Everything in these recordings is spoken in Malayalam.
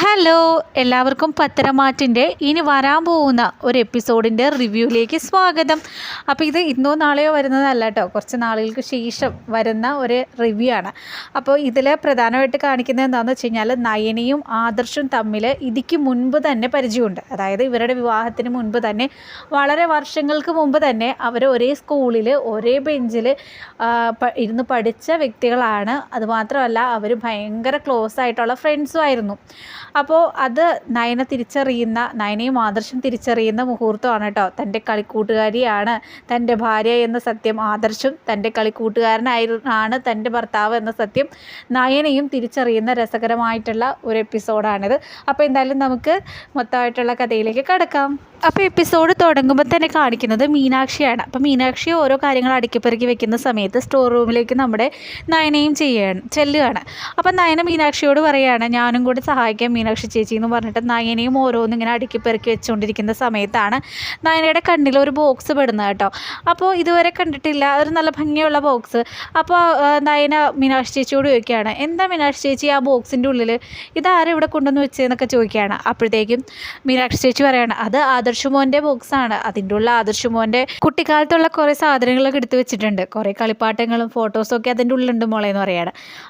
ഹലോ എല്ലാവർക്കും പത്തരമാറ്റിന്റെ ഇനി വരാൻ പോകുന്ന ഒരു എപ്പിസോഡിന്റെ റിവ്യൂയിലേക്ക് സ്വാഗതം. അപ്പോൾ ഇത് ഇന്നോ നാളെയോ വരുന്നതല്ല കേട്ടോ. കുറച്ച് നാളുകൾക്ക് ശേഷം വരുന്ന ഒരു റിവ്യൂ ആണ്. അപ്പോൾ ഇതിൽ പ്രധാനമായിട്ട് കാണിക്കുന്നത് എന്താണെന്ന് വെച്ച് കഴിഞ്ഞാൽ നയനയും ആദർശും തമ്മിൽ ഇതിക്ക് മുൻപ് തന്നെ പരിചയമുണ്ട്. അതായത് ഇവരുടെ വിവാഹത്തിന് മുൻപ് തന്നെ വളരെ വർഷങ്ങൾക്ക് മുമ്പ് തന്നെ അവർ ഒരേ സ്കൂളിൽ ഒരേ ബെഞ്ചിൽ ഇരുന്ന് പഠിച്ച വ്യക്തികളാണ്. അതുമാത്രമല്ല അവർ ഭയങ്കര ക്ലോസ് ആയിട്ടുള്ള ഫ്രണ്ട്സും ആയിരുന്നു. അപ്പോൾ അത് നയന തിരിച്ചറിയുന്ന നയനയും ആദർശം തിരിച്ചറിയുന്ന മുഹൂർത്തമാണ് കേട്ടോ. തന്റെ കളിക്കൂട്ടുകാരിയാണ് തന്റെ ഭാര്യ എന്ന സത്യം. ആദർശം തന്റെ കളിക്കൂട്ടുകാരനാണ് തന്റെ ഭർത്താവ് എന്ന സത്യം നയനയും തിരിച്ചറിയുന്ന രസകരമായിട്ടുള്ള ഒരു എപ്പിസോഡാണിത്. അപ്പോൾ എന്തായാലും നമുക്ക് മൊത്തമായിട്ടുള്ള കഥയിലേക്ക് കടക്കാം. അപ്പോൾ എപ്പിസോഡ് തുടങ്ങുമ്പോൾ തന്നെ കാണിക്കുന്നത് മീനാക്ഷിയാണ്. അപ്പോൾ മീനാക്ഷി ഓരോ കാര്യങ്ങൾ അടുക്കിപ്പെറുക്കി വെക്കുന്ന സമയത്ത് സ്റ്റോർ റൂമിലേക്ക് നമ്മുടെ നയനയും ചെയ്യാണ് ചെല്ലുകയാണ് അപ്പോൾ നയന മീനാക്ഷിയോട് പറയുകയാണ് ഞാനും കൂടി സഹായിക്കാം മീനാക്ഷി ചേച്ചി എന്ന് പറഞ്ഞിട്ട് നയനയും ഓരോന്നും ഇങ്ങനെ അടുക്കിപ്പെറുക്കി വെച്ചുകൊണ്ടിരിക്കുന്ന സമയത്താണ് നയനയുടെ കണ്ണിൽ ഒരു ബോക്സ് പെടുന്നത് കേട്ടോ. അപ്പോൾ ഇതുവരെ കണ്ടിട്ടില്ല ഒരു നല്ല ഭംഗിയുള്ള ബോക്സ് അപ്പോൾ നയന മീനാക്ഷി ചേച്ചിയോട് ചോദിക്കുകയാണ് എന്താ മീനാക്ഷി ചേച്ചി ആ ബോക്സിന്റെ ഉള്ളിൽ ഇതാരും ഇവിടെ കൊണ്ടുവന്ന് വെച്ചതെന്നൊക്കെ ചോദിക്കുകയാണ്. അപ്പോഴത്തേക്കും മീനാക്ഷി ചേച്ചി പറയുകയാണ് അത് ആദർശുമോന്റെ ബോക്സാണ്. അതിന്റെ ഉള്ള ആദർശുമോന്റെ കുട്ടിക്കാലത്തുള്ള കുറേ സാധനങ്ങളൊക്കെ എടുത്തു വെച്ചിട്ടുണ്ട്. കുറേ കളിപ്പാട്ടങ്ങളും ഫോട്ടോസും ഒക്കെ അതിന്റെ ഉള്ളിലുണ്ട് മോളെ എന്ന്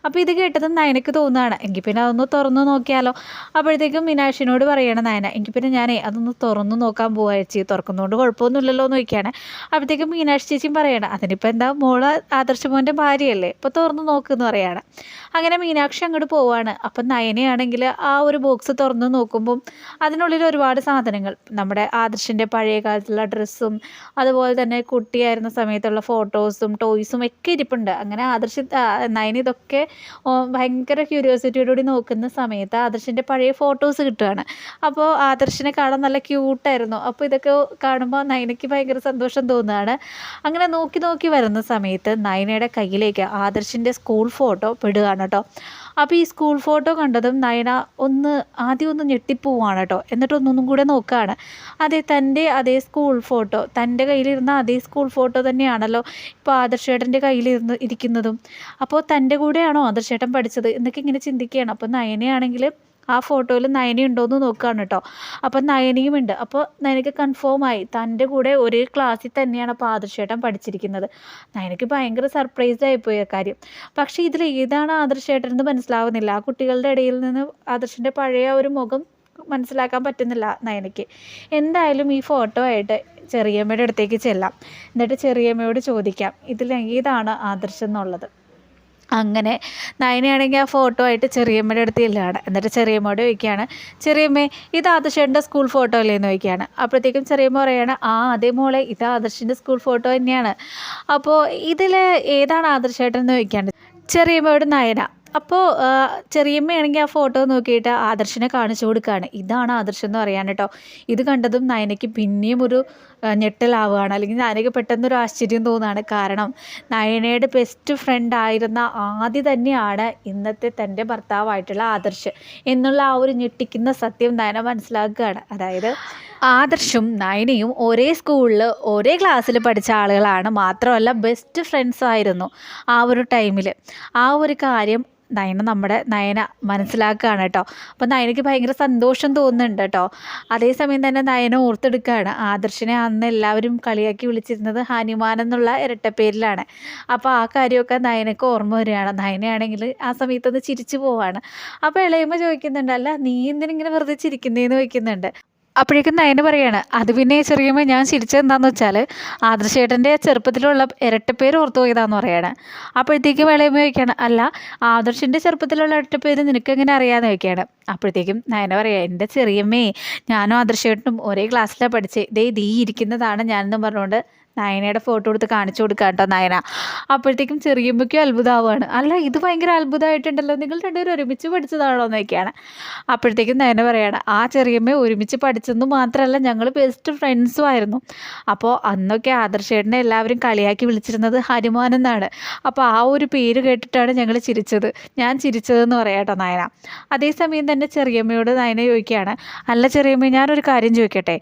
അപ്പോൾ ഇത് കേട്ടത് നയനക്ക് തോന്നുകയാണ്. എങ്കിൽ പിന്നെ അതൊന്ന് തുറന്നു നോക്കിയാലോ? അപ്പോഴത്തേക്കും മീനാക്ഷിനോട് പറയണം നയന എങ്കിൽ പിന്നെ ഞാനേ അതൊന്ന് തുറന്നു നോക്കാൻ പോവാ ചേച്ചി. തുറക്കുന്നതുകൊണ്ട് കുഴപ്പമൊന്നുമില്ലല്ലോ എന്ന് നോക്കിയാണ് അപ്പോഴത്തേക്കും മീനാക്ഷി ചേച്ചിയും പറയണം അതിനിപ്പോൾ എന്താ മോൾ ആദർശമോന്റെ ഭാര്യയല്ലേ? ഇപ്പോൾ തുറന്നു നോക്കുമെന്ന് പറയാണ്. അങ്ങനെ മീനാക്ഷി അങ്ങോട്ട് പോവാണ്. അപ്പം നയനയാണെങ്കിൽ ആ ഒരു ബോക്സ് തുറന്ന് നോക്കുമ്പം അതിനുള്ളിൽ ഒരുപാട് സാധനങ്ങൾ. നമ്മുടെ ആദർശിന്റെ പഴയ കാലത്തുള്ള ഡ്രസ്സും അതുപോലെ തന്നെ കുട്ടിയായിരുന്ന സമയത്തുള്ള ഫോട്ടോസും ടോയ്സും ഒക്കെ ഇരിപ്പുണ്ട്. അങ്ങനെ ആദർശ് നയന ഇതൊക്കെ ഭയങ്കര ക്യൂരിയോസിറ്റിയോടുകൂടി നോക്കുന്ന സമയത്ത് ആദർശിന്റെ പഴയ ഫോട്ടോസ് കിട്ടുകയാണ് അപ്പോൾ ആദർശിനെ കാണാൻ നല്ല ക്യൂട്ടായിരുന്നു അപ്പോൾ ഇതൊക്കെ കാണുമ്പോൾ നയനയ്ക്ക് ഭയങ്കര സന്തോഷം തോന്നുകയാണ്. അങ്ങനെ നോക്കി നോക്കി വരുന്ന സമയത്ത് നയനയുടെ കയ്യിലേക്ക് ആദർശിന്റെ സ്കൂൾ ഫോട്ടോ പെടുകയാണ് കേട്ടോ. അപ്പോൾ ഈ സ്കൂൾ ഫോട്ടോ കണ്ടതും നയന ഒന്ന് ആദ്യം ഒന്ന് ഞെട്ടിപ്പോവാണ് കേട്ടോ. എന്നിട്ട് ഒന്നൊന്നും കൂടെ നോക്കുകയാണ് അതെ തന്റെ അതേ സ്കൂൾ ഫോട്ടോ തന്റെ കയ്യിലിരുന്ന അതേ സ്കൂൾ ഫോട്ടോ തന്നെയാണല്ലോ ഇപ്പോൾ ആദർശേട്ടന്റെ കയ്യിലിരുന്ന് ഇരിക്കുന്നതും. അപ്പോൾ തന്റെ കൂടെയാണോ ആദർശേട്ടൻ പഠിച്ചത് എന്നൊക്കെ ഇങ്ങനെ ചിന്തിക്കുകയാണ്. അപ്പോൾ നയനയാണെങ്കിൽ ആ ഫോട്ടോയിൽ നയന ഉണ്ടോയെന്ന് നോക്കുകയാണ് കേട്ടോ അപ്പം നയനിയും ഉണ്ട്. അപ്പോൾ നയനയ്ക്ക് കൺഫേം ആയി. തന്റെ കൂടെ ഒരേ ക്ലാസ്സിൽ തന്നെയാണ് അപ്പോൾ ആദർശേട്ടൻ പഠിച്ചിരിക്കുന്നത്. നയനയ്ക്ക് ഭയങ്കര സർപ്രൈസ് ആയിപ്പോയി കാര്യം. പക്ഷേ ഇതിൽ ഏതാണ് ആദർശേട്ടൻ എന്ന് മനസ്സിലാവുന്നില്ല. ആ കുട്ടികളുടെ ഇടയിൽ നിന്ന് ആദർശന്റെ പഴയ ഒരു മുഖം മനസ്സിലാക്കാൻ പറ്റുന്നില്ല നയനയ്ക്ക് എന്തായാലും ഈ ഫോട്ടോ ആയിട്ട് ചെറിയമ്മയുടെ അടുത്തേക്ക് ചെല്ലാം. എന്നിട്ട് ചെറിയമ്മയോട് ചോദിക്കാം. ഇതിൽ ഏതാണ് ആദർശം എന്നുള്ളത്? അങ്ങനെ നയനയാണെങ്കിൽ ആ ഫോട്ടോ ആയിട്ട് ചെറിയമ്മയുടെ അടുത്ത് ഇല്ലാണ് എന്നിട്ട് ചെറിയമ്മയോട് ചോദിക്കുകയാണ് ചെറിയമ്മേ ഇത് ആദർശന്റെ സ്കൂൾ ഫോട്ടോ അല്ലേന്ന് ചോദിക്കുകയാണ്. അപ്പോഴത്തേക്കും ചെറിയമ്മ പറയുകയാണ് ആ അതേ മോളെ ഇത് ആദർശിന്റെ സ്കൂൾ ഫോട്ടോ തന്നെയാണ്. അപ്പോൾ ഇതിൽ ഏതാണ് ആദർശേട്ടൻ എന്ന് ചോദിക്കാണ്ട് ചെറിയമ്മയോട് നയന. അപ്പോൾ ചെറിയമ്മയാണെങ്കിൽ ആ ഫോട്ടോ നോക്കിയിട്ട് ആദർശനെ കാണിച്ചു കൊടുക്കുകയാണ്. ഇതാണ് ആദർശം എന്ന് പറയാൻ കേട്ടോ. ഇത് കണ്ടതും നയനയ്ക്ക് പിന്നെയും ഒരു ഞെട്ടലാവുകയാണ്. അല്ലെങ്കിൽ നയനയ്ക്ക് പെട്ടെന്നൊരു ആശ്ചര്യം തോന്നുകയാണ്. കാരണം നയനയുടെ ബെസ്റ്റ് ഫ്രണ്ട് ആയിരുന്ന ആദ്യ തന്നെയാണ് ഇന്നത്തെ തന്റെ ഭർത്താവായിട്ടുള്ള ആദർശ് എന്നുള്ള ആ ഒരു ഞെട്ടിക്കുന്ന സത്യം നയന മനസ്സിലാക്കുകയാണ്. അതായത് ആദർശും നയനയും ഒരേ സ്കൂളിൽ ഒരേ ക്ലാസ്സിൽ പഠിച്ച ആളുകളാണ്. മാത്രമല്ല ബെസ്റ്റ് ഫ്രണ്ട്സ് ആയിരുന്നു ആ ഒരു ടൈമിൽ ആ ഒരു കാര്യം നയന നമ്മുടെ നയന മനസ്സിലാക്കുകയാണ് കേട്ടോ. അപ്പോൾ നയനയ്ക്ക് ഭയങ്കര സന്തോഷം തോന്നുന്നുണ്ട് കേട്ടോ. അതേസമയം തന്നെ നയന ഓർത്തെടുക്കുകയാണ്. ആദർശനെ അന്ന് എല്ലാവരും കളിയാക്കി വിളിച്ചിരുന്നത് ഹനുമാൻ എന്നുള്ള ഇരട്ടപ്പേരിലാണ്. അപ്പോൾ ആ കാര്യമൊക്കെ നയനക്ക് ഓർമ്മ വരികയാണ്. നയനയാണെങ്കിൽ ആ സമയത്തൊന്ന് ചിരിച്ചു പോവാണ്. അപ്പോൾ ഇളയുമ്പോൾ ചോദിക്കുന്നുണ്ട് അല്ല നീ എന്തിനിങ്ങനെ വെറുതെ ചിരിക്കുന്നതെന്ന് ചോദിക്കുന്നുണ്ട്? അപ്പോഴേക്കും നയന പറയാണ് അത് പിന്നെ ചെറിയമ്മ ഞാൻ ചിരിച്ചത് എന്താണെന്ന് വെച്ചാൽ ആദർശേട്ടന്റെ ചെറുപ്പത്തിലുള്ള ഇരട്ടപ്പേര് ഓർത്തു പോയതാന്ന് പറയാണ്. അപ്പോഴത്തേക്കും ഇളയമ്മ ചോദിക്കുകയാണ് അല്ല ആദർശിന്റെ ചെറുപ്പത്തിലുള്ള ഇരട്ടപ്പേര് നിനക്ക് എങ്ങനെ അറിയാമെന്ന് ചോദിക്കുകയാണ് അപ്പോഴത്തേക്കും നയന പറയാം എന്റെ ചെറിയമ്മേ ഞാനും ആദർശേട്ടനും ഒരേ ക്ലാസ്സിലാണ് പഠിച്ചത് ദേ ദീ ഇരിക്കുന്നതാണ് ഞാനെന്നും പറഞ്ഞുകൊണ്ട് നയനയുടെ ഫോട്ടോ എടുത്ത് കാണിച്ചു കൊടുക്കുക കേട്ടോ നയന. അപ്പോഴത്തേക്കും ചെറിയമ്മയ്ക്കും അത്ഭുതമാവുകയാണ് അല്ല ഇത് ഭയങ്കര അത്ഭുതമായിട്ടുണ്ടല്ലോ നിങ്ങൾ രണ്ടുപേരും ഒരുമിച്ച് പഠിച്ചതാണോ എന്നൊക്കെയാണ്. അപ്പോഴത്തേക്കും നയന പറയാണ് ആ ചെറിയമ്മ ഒരുമിച്ച് പഠിച്ചെന്ന് മാത്രമല്ല ഞങ്ങൾ ബെസ്റ്റ് ഫ്രണ്ട്സും ആയിരുന്നു. അപ്പോൾ അന്നൊക്കെ ആദർശേട്ടനെ എല്ലാവരും കളിയാക്കി വിളിച്ചിരുന്നത് ഹനുമാൻ എന്നാണ്. അപ്പോൾ ആ ഒരു പേര് കേട്ടിട്ടാണ് ഞങ്ങൾ ചിരിച്ചത്. ഞാൻ ചിരിച്ചതെന്ന് പറയാം കേട്ടോ നയന. അതേസമയം തന്നെ ചെറിയമ്മയോട് നയന ചോദിക്കുകയാണ് അല്ല ചെറിയമ്മ ഞാനൊരു കാര്യം ചോദിക്കട്ടെ?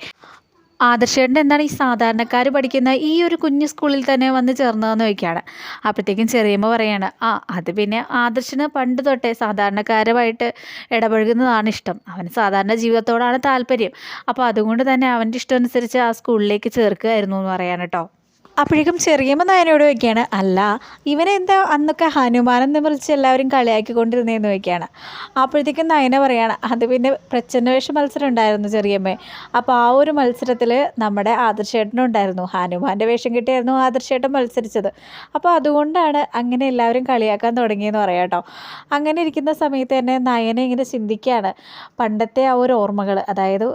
ആദർശേട്ടൻ എന്താണ് ഈ സാധാരണക്കാർ പഠിക്കുന്ന ഈ ഒരു കുഞ്ഞു സ്കൂളിൽ തന്നെ വന്ന് ചേർന്നതെന്ന് ചോദിക്കുകയാണ്. അപ്പോഴത്തേക്കും ചെറിയമ്മ പറയാണ് ആ അത് പിന്നെ ആദർശന് പണ്ട് തൊട്ടേ സാധാരണക്കാരുമായിട്ട് ഇടപഴകുന്നതാണ് ഇഷ്ടം. അവന് സാധാരണ ജീവിതത്തോടാണ് താല്പര്യം. അപ്പോൾ അതുകൊണ്ട് തന്നെ അവന്റെ ഇഷ്ടം അനുസരിച്ച് ആ സ്കൂളിലേക്ക് ചേർക്കുകയായിരുന്നു എന്ന് കേട്ടോ അപ്പോഴേക്കും ചെറിയമ്മ നായനോട് ചോദിക്കുകയാണ് അല്ല ഇവനെന്താ അന്നൊക്കെ ഹനുമാനെന്ന് വിളിച്ച് എല്ലാവരും കളിയാക്കിക്കൊണ്ടിരുന്നതെന്ന് ചോദിക്കുകയാണ്. അപ്പോഴത്തേക്കും നയന പറയുകയാണ് അത് പിന്നെ പ്രച്ഛന്നവേഷ മത്സരം ഉണ്ടായിരുന്നു ചെറിയമ്മ. അപ്പോൾ ആ ഒരു മത്സരത്തിൽ നമ്മുടെ ആദർശേട്ടനും ഉണ്ടായിരുന്നു. ഹനുമാന്റെ വേഷം കിട്ടിയായിരുന്നു ആദർശേട്ടൻ മത്സരിച്ചത്. അപ്പോൾ അതുകൊണ്ടാണ് അങ്ങനെ എല്ലാവരും കളിയാക്കാൻ തുടങ്ങിയെന്ന് പറയാം കേട്ടോ. അങ്ങനെ ഇരിക്കുന്ന സമയത്ത് തന്നെ നയന ഇങ്ങനെ ചിന്തിക്കുകയാണ് പണ്ടത്തെ ആ ഒരു ഓർമ്മകൾ അതായത്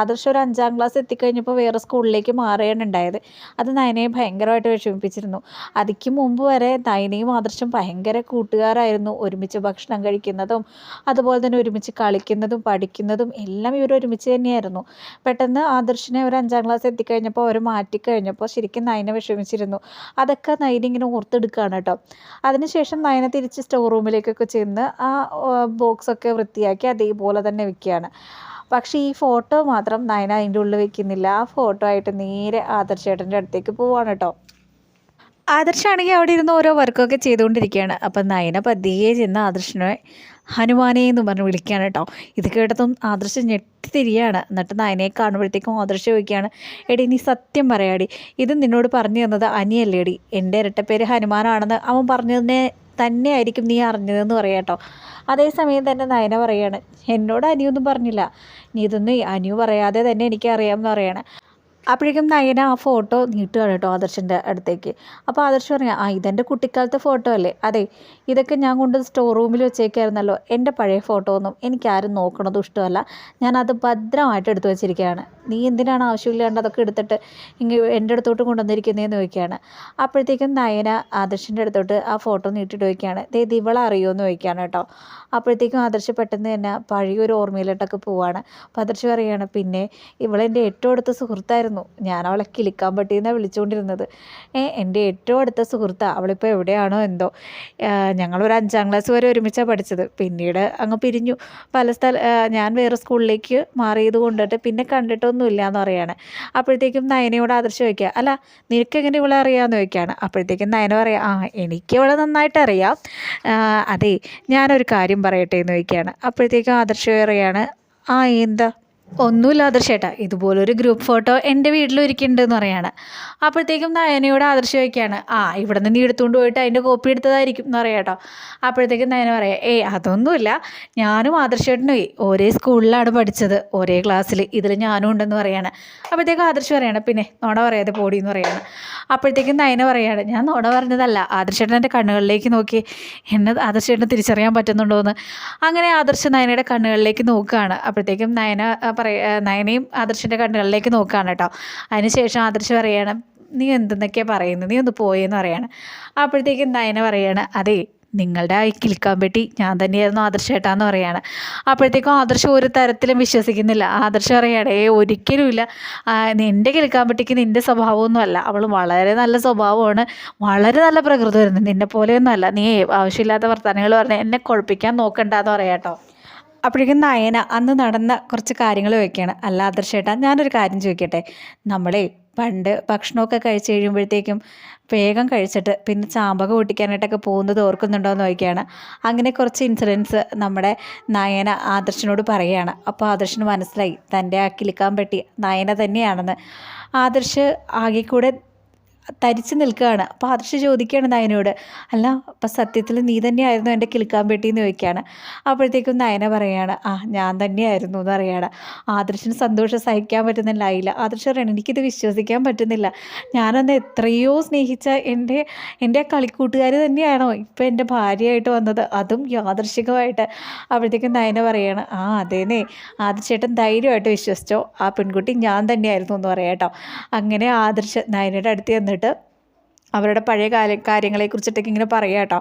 ആദർശ ഒരു അഞ്ചാം ക്ലാസ് എത്തിക്കഴിഞ്ഞപ്പോൾ വേറെ സ്കൂളിലേക്ക് മാറുകയാണ് ഉണ്ടായത്. അത് നയനയെ ഭയങ്കരമായിട്ട് വിഷമിപ്പിച്ചിരുന്നു. അതിക്ക് മുമ്പ് വരെ നയനയും ആദർശം ഭയങ്കര കൂട്ടുകാരായിരുന്നു. ഒരുമിച്ച് ഭക്ഷണം കഴിക്കുന്നതും അതുപോലെ തന്നെ ഒരുമിച്ച് കളിക്കുന്നതും പഠിക്കുന്നതും എല്ലാം ഇവർ ഒരുമിച്ച് തന്നെയായിരുന്നു. പെട്ടെന്ന് ആദർശിനെ ഒരു അഞ്ചാം ക്ലാസ് എത്തിക്കഴിഞ്ഞപ്പോൾ അവർ മാറ്റിക്കഴിഞ്ഞപ്പോൾ ശരിക്കും നയന വിഷമിച്ചിരുന്നു. അതൊക്കെ നയന ഇങ്ങനെ ഓർത്തെടുക്കുകയാണ് കേട്ടോ. അതിനുശേഷം നയന തിരിച്ച് സ്റ്റോർ റൂമിലേക്കൊക്കെ ചെന്ന് ആ ബോക്സൊക്കെ വൃത്തിയാക്കി അതേപോലെ തന്നെ വെക്കുകയാണ്. പക്ഷേ ഈ ഫോട്ടോ മാത്രം നയന അതിന്റെ ഉള്ളിൽ വെക്കുന്നില്ല. ആ ഫോട്ടോ ആയിട്ട് നേരെ ആദർശേട്ടന്റെ അടുത്തേക്ക് പോവാണ് കേട്ടോ ആദർശാണെങ്കിൽ അവിടെ ഇരുന്ന് ഓരോ വർക്കൊക്കെ ചെയ്തുകൊണ്ടിരിക്കുകയാണ്. അപ്പം നയന പതിയെ ചെന്ന് ആദർശനെ ഹനുമാനെ എന്ന് പറഞ്ഞ് വിളിക്കുകയാണ് കേട്ടോ ഇത് കേട്ടതും ആദർശം ഞെട്ടിത്തിരിയാണ്. എന്നിട്ട് നയനയെ കാണുമ്പോഴത്തേക്കും ആദർശ ചോദിക്കുകയാണ് എടി നീ സത്യം പറയാടി. ഇത് നിന്നോട് പറഞ്ഞു തന്നത് അനിയല്ലേടി. എന്റെ ഇരട്ടപ്പേര് ഹനുമാനാണെന്ന് അവൻ പറഞ്ഞതിനെ തന്നെ ആയിരിക്കും നീ അറിഞ്ഞതെന്ന് പറയാം കേട്ടോ. അതേസമയം തന്നെ നയന പറയാണ് എന്നോട് അനിയൊന്നും പറഞ്ഞില്ല. നീ ഇതൊന്നും അനിയു പറയാതെ തന്നെ എനിക്കറിയാമെന്ന് പറയാണ്. അപ്പോഴേക്കും നയന ആ ഫോട്ടോ നീട്ടുകയാണ് കേട്ടോ ആദർശന്റെ അടുത്തേക്ക്. അപ്പോൾ ആദർശ് പറഞ്ഞു ആ ഇതെന്റെ കുട്ടിക്കാലത്തെ ഫോട്ടോ അല്ലേ? അതെ ഇതൊക്കെ ഞാൻ കൊണ്ട് സ്റ്റോർ റൂമിൽ വെച്ചേക്കായിരുന്നല്ലോ. എന്റെ പഴയ ഫോട്ടോ ഒന്നും എനിക്കാരും നോക്കണതും ഇഷ്ടമല്ല. ഞാനത് ഭദ്രമായിട്ട് എടുത്തു വെച്ചിരിക്കുകയാണ്. നീ എന്തിനാണ് ആവശ്യമില്ലാണ്ട് അതൊക്കെ എടുത്തിട്ട് ഇങ്ങ് എന്റെ അടുത്തോട്ട് കൊണ്ടുവന്നിരിക്കുന്നതെന്ന് ചോദിക്കുകയാണ്. അപ്പോഴത്തേക്കും നയന ആദർശിന്റെ അടുത്തോട്ട് ആ ഫോട്ടോ നീട്ടിട്ട് ചോദിക്കുകയാണ്. ദേ ഇവളെ അറിയുമോ ചോദിക്കുകയാണ് കേട്ടോ. അപ്പോഴത്തേക്കും ആദർശ് പെട്ടെന്ന് തന്നെ പഴയൊരു ഓർമ്മയിലോട്ടൊക്കെ പോവാണ്. അപ്പോൾ ആദർശ് പറയുകയാണ് പിന്നെ ഇവളെന്റെ ഏറ്റവും അടുത്ത സുഹൃത്തായിരുന്നു ഞാൻ അവളെ കിളിക്കാൻ പറ്റിയെന്നാണ് വിളിച്ചുകൊണ്ടിരുന്നത് എന്റെ ഏറ്റവും അടുത്ത സുഹൃത്ത് അവളിപ്പോൾ എവിടെയാണോ എന്തോ. ഞങ്ങളൊരു അഞ്ചാം ക്ലാസ് വരെ ഒരുമിച്ചാണ് പഠിച്ചത്. പിന്നീട് അങ്ങ് പിരിഞ്ഞു. പല സ്ഥല ഞാൻ വേറെ സ്കൂളിലേക്ക് മാറിയത് കൊണ്ടിട്ട് പിന്നെ കണ്ടിട്ടൊന്നുമില്ല എന്ന് പറയാണ്. അപ്പോഴത്തേക്കും നയനയോട് ആദർശം ചോദിക്കുക അല്ല നിനക്ക് എങ്ങനെ ഇവളെ അറിയാമെന്ന് ചോദിക്കുകയാണ്. അപ്പോഴത്തേക്കും നയന പറയാം ആ എനിക്ക് ഇവളെ നന്നായിട്ട് അറിയാം. അതെ ഞാനൊരു കാര്യം പറയട്ടെ എന്ന് ചോദിക്കുകയാണ്. അപ്പോഴത്തേക്കും ആദർശം പറയാണ് ആ എന്താ? ഒന്നുമില്ല ആദർശേട്ടാ. ഇതുപോലൊരു ഗ്രൂപ്പ് ഫോട്ടോ എന്റെ വീട്ടിലും ഇരിക്കുന്നുണ്ടെന്ന് പറയാണ്. അപ്പോഴത്തേക്കും നയനയോട് ആദർശം ചോദിക്കുകയാണ് ആ ഇവിടെ നിന്ന് എടുത്തുകൊണ്ട് പോയിട്ട് അതിന്റെ കോപ്പി എടുത്തതായിരിക്കും എന്ന് പറയാം കേട്ടോ അപ്പോഴത്തേക്കും നയന പറയാം ഏയ് അതൊന്നുമില്ല. ഞാനും ആദർശേട്ടനും ഒരേ സ്കൂളിലാണ് പഠിച്ചത്. ഒരേ ക്ലാസ്സിൽ ഇതിൽ ഞാനും ഉണ്ടെന്ന് പറയാണ്. അപ്പോഴത്തേക്കും ആദർശ് പറയാണ് പിന്നെ നോണ പറയാതെ പോടി എന്ന് പറയാണ്. അപ്പോഴത്തേക്കും നയന പറയാണ് ഞാൻ നോണ പറഞ്ഞതല്ല. ആദർശേട്ടൻ എന്റെ കണ്ണുകളിലേക്ക് നോക്കി. എന്നെ ആദർശേട്ടനെ തിരിച്ചറിയാൻ പറ്റുന്നുണ്ടോ എന്ന് അങ്ങനെ ആദർശ നയനയുടെ കണ്ണുകളിലേക്ക് നോക്കുകയാണ്. അപ്പോഴത്തേക്കും നയന പറയ നയനയും ആദർശിന്റെ കണ്ണുകളിലേക്ക് നോക്കുകയാണ് കേട്ടോ. അതിനുശേഷം ആദർശ് പറയാണ് നീ എന്തെന്നൊക്കെയാണ് പറയുന്നത് നീ ഒന്ന് പോയെന്ന് പറയാണ്. അപ്പോഴത്തേക്കും നയന പറയാണ് അതെ നിങ്ങളുടെ ആ കിളിക്കാൻ പറ്റി ഞാൻ തന്നെയായിരുന്നു ആദർശേട്ടാന്ന് പറയാണ്. അപ്പോഴത്തേക്കും ആദർശം ഒരു തരത്തിലും വിശ്വസിക്കുന്നില്ല. ആദർശം പറയാണ് ഏ ഒരിക്കലുമില്ല നിന്റെ കിളിക്കാൻ പറ്റിക്ക് നിന്റെ സ്വഭാവമൊന്നുമല്ല അവൾ വളരെ നല്ല സ്വഭാവമാണ്. വളരെ നല്ല പ്രകൃതി വരുന്നത് നിന്നെ പോലെയൊന്നും അല്ല. നീ ആവശ്യമില്ലാത്ത വർത്തമാനങ്ങൾ പറഞ്ഞ് എന്നെ കുഴപ്പിക്കാൻ നോക്കണ്ടെന്ന് പറയാം കേട്ടോ. അപ്പോഴേക്കും നയന അന്ന് നടന്ന കുറച്ച് കാര്യങ്ങൾ ചോദിക്കുകയാണ്. അല്ല ആദർശേട്ടാ ഞാനൊരു കാര്യം ചോദിക്കട്ടെ? നമ്മളെ പണ്ട് ഭക്ഷണമൊക്കെ കഴിച്ച് കഴിയുമ്പോഴത്തേക്കും വേഗം കഴിച്ചിട്ട് പിന്നെ ചാമ്പക ഓട്ടിക്കാനായിട്ടൊക്കെ പോകുന്നത് ഓർക്കുന്നുണ്ടോ എന്ന് അങ്ങനെ കുറച്ച് ഇൻസിഡൻസ് നമ്മുടെ നയന ആദർശനോട് പറയുകയാണ്. അപ്പോൾ ആദർശന് മനസ്സിലായി തന്റെ ആ കിളിക്കാൻ പറ്റി നയന തന്നെയാണെന്ന്. ആദർശ് ആകെ കൂടെ തരിച്ചു നിൽക്കുകയാണ്. അപ്പോൾ ആദർശ് ചോദിക്കുകയാണ് നയനോട് അല്ല അപ്പം സത്യത്തിൽ നീ തന്നെയായിരുന്നു എന്റെ കിളിക്കാൻ പെട്ടിയെന്ന് ചോദിക്കുകയാണ്. അപ്പോഴത്തേക്കും നയന പറയുകയാണ് ആ ഞാൻ തന്നെയായിരുന്നു എന്ന് പറയുകയാണ്. ആദർശന് സന്തോഷം സഹിക്കാൻ പറ്റുന്നില്ല. ആയില്ല ആദർശ് പറയണം എനിക്കിത് വിശ്വസിക്കാൻ പറ്റുന്നില്ല. ഞാനന്ന് എത്രയോ സ്നേഹിച്ച എന്റെ എന്റെ കളിക്കൂട്ടുകാർ തന്നെയാണോ ഇപ്പം എന്റെ ഭാര്യയായിട്ട് വന്നത്. അതും യാദർശികമായിട്ട്. അപ്പോഴത്തേക്കും നയന പറയുകയാണ് ആ അതേനെ ആദർശേട്ടൻ ധൈര്യമായിട്ട് വിശ്വസിച്ചോ. ആ പെൺകുട്ടി ഞാൻ തന്നെയായിരുന്നു എന്ന് പറയാം കേട്ടോ. അങ്ങനെ ആദർശ നയനയുടെ അടുത്ത് ചെന്നിട്ട് അവരുടെ പഴയ കാല കാര്യങ്ങളെക്കുറിച്ചിട്ടൊക്കെ ഇങ്ങനെ പറയുക കേട്ടോ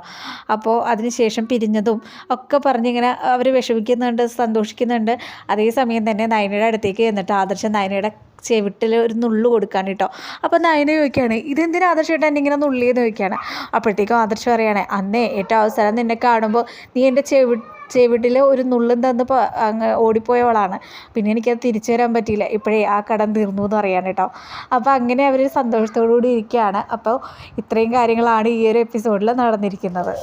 അപ്പോൾ അതിനുശേഷം പിരിഞ്ഞതും ഒക്കെ പറഞ്ഞിങ്ങനെ അവർ വിഷമിക്കുന്നുണ്ട് സന്തോഷിക്കുന്നുണ്ട്. അതേസമയം തന്നെ നയനയുടെ അടുത്തേക്ക് ചെന്നിട്ട് ആദർശ നയനയുടെ ചെവിട്ടിൽ ഒരു നുള്ളു കൊടുക്കാൻ കേട്ടോ അപ്പോൾ നയന ചോദിക്കുകയാണ് ഇതെന്തിനാ ആദർശം ഏട്ടാ എന്നെ ഇങ്ങനെ നുള്ളിയെന്ന് ചോദിക്കുകയാണ്? അപ്പോഴത്തേക്കും ആദർശം പറയുകയാണ് അന്നേ ഏറ്റവും അവസരം നിന്നെ കാണുമ്പോൾ നീ എന്റെ ചെവി ചെവിട്ടിൽ ഒരു നുള്ളും തന്ന് അങ്ങ് ഓടിപ്പോയവളാണ്. പിന്നെ എനിക്കത് തിരിച്ചു വരാൻ പറ്റിയില്ല. ഇപ്പോഴേ ആ കടം തീർന്നു എന്ന് പറയാൻ കേട്ടോ. അപ്പോൾ അങ്ങനെ അവർ സന്തോഷത്തോടു കൂടി ഇരിക്കുകയാണ് അപ്പോൾ ഇത്രയും കാര്യങ്ങളാണ് ഈ ഒരു എപ്പിസോഡിൽ നടന്നിരിക്കുന്നത്.